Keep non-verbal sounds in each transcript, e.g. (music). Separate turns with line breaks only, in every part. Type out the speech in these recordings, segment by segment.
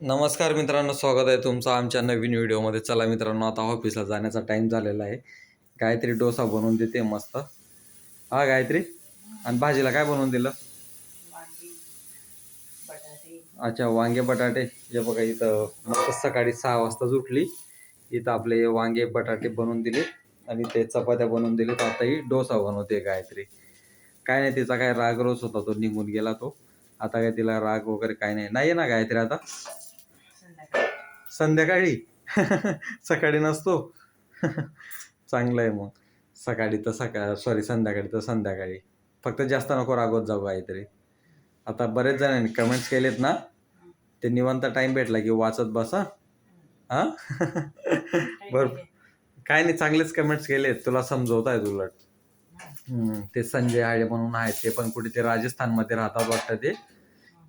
नमस्कार मित्रांनो स्वागत आहे तुमचं आमच्या नवीन व्हिडिओमध्ये. चला मित्रांनो आता ऑफिसला जाण्याचा टाईम झालेला आहे. गायत्री डोसा बनवून देते मस्त. हा गायत्री आणि भाजीला काय बनवून दिलं? अच्छा वांगे बटाटे. हे बघा इथं मस्त सकाळी सहा वाजताच उठली. इथं आपले वांगे बटाटे बनवून दिले आणि ते चपात्या बनवून दिले. आताही डोसा बनवते गायत्री काय नाही तिचा काय राग रोज होता तो निघून गेला तो. आता काय तिला राग वगैरे काय नाही. ना गायत्री आता?
संध्याकाळी. (laughs)
सकाळी नसतो. (laughs) चांगलं आहे मग. सकाळी तर सकाळ सॉरी संध्याकाळी तर संध्याकाळी. फक्त जास्त नको रागवत जाऊ काहीतरी. आता बरेच जणांनी कमेंट्स केलेत ना? ते निवांत टाइम भेटला की वाचत बसा. हा?
काही
बरं.
नाही.
काय नाही चांगलेच कमेंट्स केलेत. तुला समजवत आहेत उलट. ते संजय आळे म्हणून आहेत. ते पण कुठे ते राजस्थानमध्ये राहतात वाटतं ते.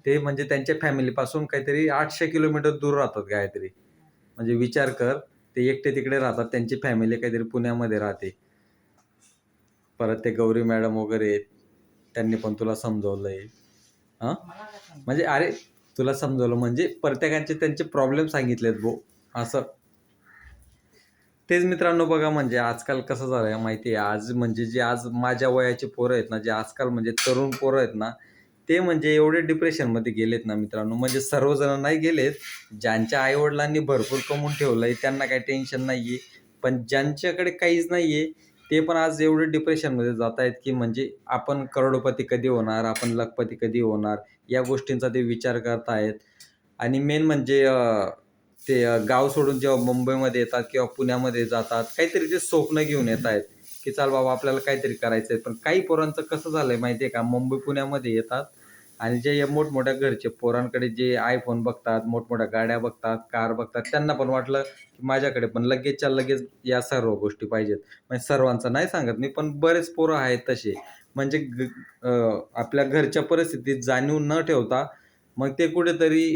ते म्हणजे त्यांच्या फॅमिलीपासून काहीतरी आठशे किलोमीटर दूर राहतात काहीतरी. म्हणजे विचार कर ते एकटे तिकडे राहतात त्यांची फॅमिली काहीतरी पुण्यामध्ये राहते. परत ते गौरी मॅडम वगैरे आहेत. त्यांनी पण तुला समजवलंय. हां? म्हणजे अरे तुला समजवलं म्हणजे प्रत्येकाचे त्यांचे प्रॉब्लेम सांगितलेत भो असं. तेच मित्रांनो बघा म्हणजे आजकाल कसं झालंय माहिती आहे आज म्हणजे जे आज माझ्या वयाचे पोरं आहेत ना जे आजकाल म्हणजे तरुण पोरं आहेत ना ते म्हणजे एवढे डिप्रेशनमध्ये गेलेत ना मित्रांनो. म्हणजे सर्वजण नाही गेलेत. ज्यांच्या आईवडिलांनी भरपूर कमवून ठेवलंय त्यांना काही टेन्शन नाही आहे पण ज्यांच्याकडे काहीच नाही आहे ते पण आज एवढे डिप्रेशनमध्ये जात आहेत की म्हणजे आपण करोडपती कधी होणार आपण लखपती कधी होणार या गोष्टींचा ते विचार करत आहेत. आणि मेन म्हणजे ते गाव सोडून जेव्हा मुंबईमध्ये येतात किंवा पुण्यामध्ये जातात काहीतरी ते स्वप्न घेऊन येत आहेत. की चाल बाबा आपल्याला काहीतरी करायचं आहे पण काही पोरांचं कसं झालं आहे माहिती आहे का? मुंबई पुण्यामध्ये येतात आणि जे या मोठमोठ्या घरचे पोरांकडे जे आयफोन बघतात मोठमोठ्या गाड्या बघतात कार बघतात त्यांना पण वाटलं की माझ्याकडे पण लगेचच्या लगेच या सर्व गोष्टी पाहिजेत. म्हणजे सर्वांचं नाही सांगत मी पण बरेच पोरं आहेत तसे. म्हणजे ग- आपल्या घरच्या परिस्थितीत जाणीव न ठेवता मग ते कुठेतरी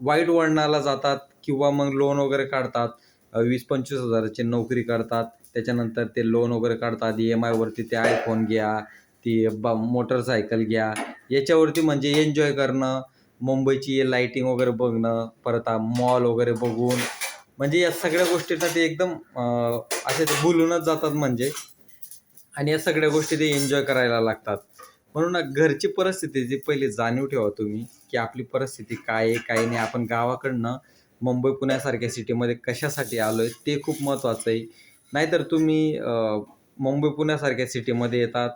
वाईट वळणाला जातात किंवा मग लोन वगैरे काढतात वीस पंचवीस हजाराची नोकरी करतात. त्याच्यानंतर ते लोन वगैरे काढतात ई एम आयवरती ते आयफोन घ्या ती ब मोटरसायकल घ्या. याच्यावरती म्हणजे एन्जॉय करणं मुंबईची लाईटिंग वगैरे बघणं परत मॉल वगैरे बघून. म्हणजे या सगळ्या गोष्टींना ते एकदम असे ते भुलूनच जातात म्हणजे. आणि या सगळ्या गोष्टी ते एन्जॉय करायला लागतात. म्हणून घरची परिस्थिती जी पहिली जाणीव ठेवा तुम्ही की आपली परिस्थिती काय आहे काय नाही. आपण गावाकडनं मुंबई पुण्यासारख्या सिटीमध्ये कशासाठी आलो आहे ते खूप महत्त्वाचं आहे. नाहीतर तुम्ही मुंबई पुण्यासारख्या सिटीमध्ये येतात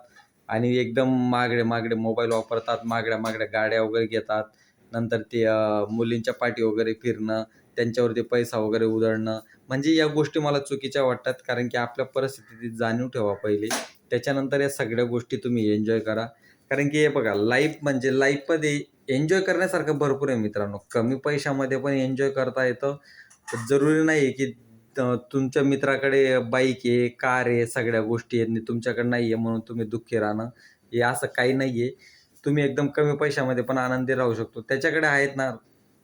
आणि एकदम मागडे मागडे मोबाईल वापरतात मागड्या मागड्या गाड्या वगैरे घेतात. नंतर ते मुलींच्या पाठी वगैरे फिरणं त्यांच्यावरती पैसा वगैरे उधळणं. म्हणजे या गोष्टी मला चुकीच्या वाटतात कारण की आपल्या परिस्थितीत जाणीव ठेवा पहिले. त्याच्यानंतर या सगळ्या गोष्टी तुम्ही एन्जॉय करा. कारण की हे बघा लाईफ म्हणजे लाईफमध्ये एन्जॉय करण्यासारखं भरपूर आहे मित्रांनो. कमी पैशामध्ये पण एन्जॉय करता येतं. जरुरी नाही आहे की त- तुमच्या मित्राकडे बाईक आहे कार आहे सगळ्या गोष्टी आहेत आणि तुमच्याकडे नाही आहे म्हणून तुम्ही दुःखी राहणं हे असं काही नाही आहे तुम्ही एकदम कमी पैशामध्ये पण आनंदी राहू शकतो. त्याच्याकडे आहेत ना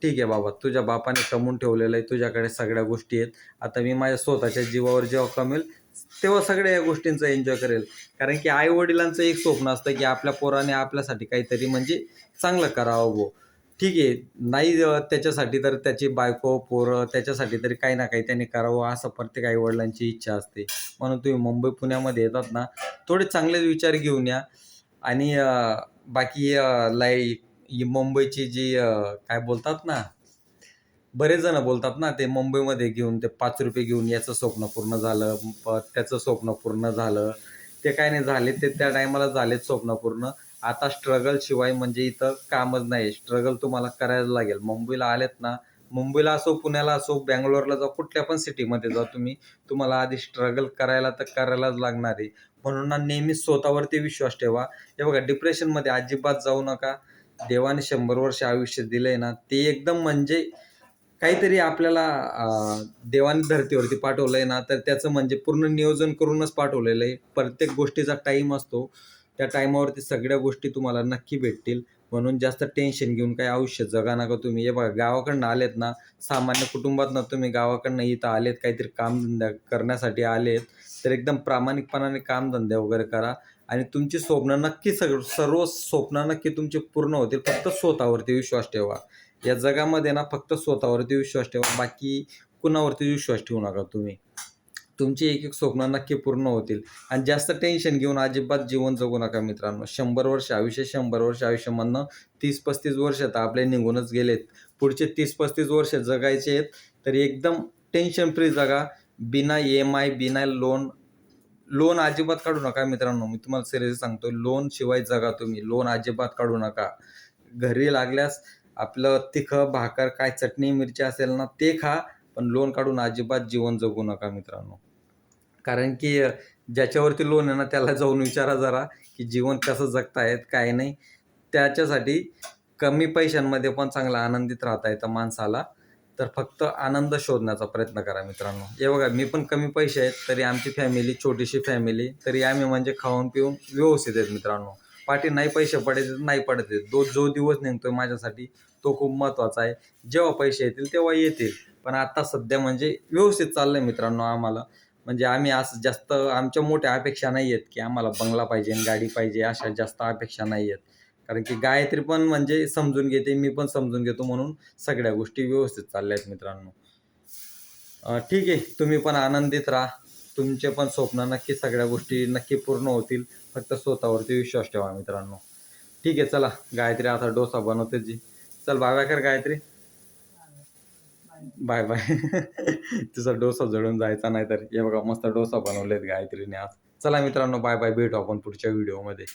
ठीक आहे बाबा तुझ्या बापाने कमवून ठेवलेलं आहे तुझ्याकडे सगळ्या गोष्टी आहेत. आता मी माझ्या स्वतःच्या जीवावर जेव्हा कमेल तेव्हा सगळ्या या गोष्टींचा एन्जॉय करेल. कारण की आई वडिलांचं एक स्वप्न असतं की आपल्या पोराने आपल्यासाठी काहीतरी म्हणजे चांगलं करावं गो ठीक आहे. नाही त्याच्यासाठी तर त्याची बायको पोरं त्याच्यासाठी तरी काही ना काही त्यांनी करावं असं प्रत्येक आई वडिलांची इच्छा असते. म्हणून तुम्ही मुंबई पुण्यामध्ये येतात ना थोडे चांगलेच विचार घेऊन या. आणि बाकी लाई मुंबईची जी काय बोलतात ना बरेच जण बोलतात ना ते मुंबईमध्ये घेऊन ते पाच रुपये घेऊन याचं स्वप्न पूर्ण झालं त्याचं स्वप्न पूर्ण झालं. ते काय नाही झाले ते त्या टायमाला झालेत स्वप्न पूर्ण. आता स्ट्रगल शिवाय म्हणजे इथं कामच नाही स्ट्रगल तुम्हाला करायला लागेल. मुंबईला आलेत ना मुंबईला असो पुण्याला असो बँगलोरला जाऊ कुठल्या पण सिटीमध्ये जा तुम्ही तुम्हाला आधी स्ट्रगल करायला तर करायलाच लागणार आहे. म्हणून ना नेहमी स्वतःवरती विश्वास ठेवा. हे बघा डिप्रेशनमध्ये अजिबात जाऊ नका. देवाने शंभर वर्ष आयुष्य दिलंय ना ते एकदम म्हणजे काहीतरी आपल्याला देवाने धर्तीवरती पाठवलंय ना तर त्याचं म्हणजे पूर्ण नियोजन करूनच पाठवलेलं आहे. प्रत्येक गोष्टीचा टाईम असतो. त्या टाईमावरती सगळ्या गोष्टी तुम्हाला नक्की भेटतील. म्हणून जास्त टेन्शन घेऊन काही आयुष्य जगा नका तुम्ही. हे बघा गावाकडनं आलेत ना सामान्य कुटुंबातनं तुम्ही गावाकडनं इथं आलेत काहीतरी कामधंदा करण्यासाठी आलेत तर एकदम प्रामाणिकपणाने कामधंदे वगैरे करा. आणि तुमची स्वप्न नक्की सग सर्व स्वप्न नक्की तुमची पूर्ण होतील. फक्त स्वतःवरती विश्वास ठेवा. या जगामध्ये ना फक्त स्वतःवरती विश्वास ठेवा. बाकी कुणावरती विश्वास ठेवू नका तुम्ही. तुमची एक एक स्वप्न नक्की पूर्ण होतील. आणि जास्त टेन्शन घेऊन अजिबात जीवन जगू नका मित्रांनो. शंभर वर्ष आयुष्य शंभर वर्ष आयुष्यामधनं तीस पस्तीस वर्ष तर आपले निघूनच गेलेत. पुढचे तीस पस्तीस वर्ष जगायचे आहेत तर एकदम टेन्शन फ्री जगा. बिना ई एम आय बिना लोन लोन अजिबात काढू नका मित्रांनो. मी तुम्हाला सिरियस सांगतो लोन शिवाय जगा तुम्ही. लोन अजिबात काढू नका. घरी लागल्यास आपलं तिखं भाकर काय चटणी मिरची असेल ना ते खा. पण लोन काढून अजिबात जीवन जगू नका मित्रांनो. कारण की ज्याच्यावरती लोन आहे ना त्याला जाऊन विचारा जरा की जीवन कसं जगतायत काय नाही. त्याच्यासाठी कमी पैशांमध्ये पण चांगला आनंदित राहता येतं माणसाला. तर फक्त आनंद शोधण्याचा प्रयत्न करा मित्रांनो. हे बघा मी पण कमी पैसे आहेत तरी आमची फॅमिली छोटीशी फॅमिली तरी आम्ही म्हणजे खाऊन पिऊन व्यवस्थित आहेत मित्रांनो. पाठी नाही पैसे पडायचे तर नाही पडत तो जो दिवस निघतोय माझ्यासाठी तो खूप महत्त्वाचा आहे. जेव्हा पैसे येतील तेव्हा येतील. पण आता सध्या म्हणजे व्यवस्थित चाललंय मित्रांनो आम्हाला. म्हणजे आम्ही असं जास्त आमच्या मोठ्या अपेक्षा नाही आहेत की आम्हाला बंगला पाहिजे आणि गाडी पाहिजे अशा जास्त अपेक्षा नाही आहेत. कारण की गायत्री पण म्हणजे समजून घेते मी पण समजून घेतो म्हणून सगळ्या गोष्टी व्यवस्थित चालल्या आहेत मित्रांनो ठीक आहे तुम्ही पण आनंदित राहा. तुमचे पण स्वप्न नक्की सगळ्या गोष्टी नक्की पूर्ण होतील. फक्त स्वतःवरती विश्वास ठेवा मित्रांनो. ठीक आहे चला. गायत्री आता डोसा बनवते जी. चल बाय बाय कर गायत्री. Bye bye. (laughs) तुझा डोसा जळून जायचा नाही तर. हे बघा मस्त डोसा बनवलेत गायत्रीने आज. चला मित्रांनो बाय बाय. भेटू आपण पुढच्या व्हिडिओमध्ये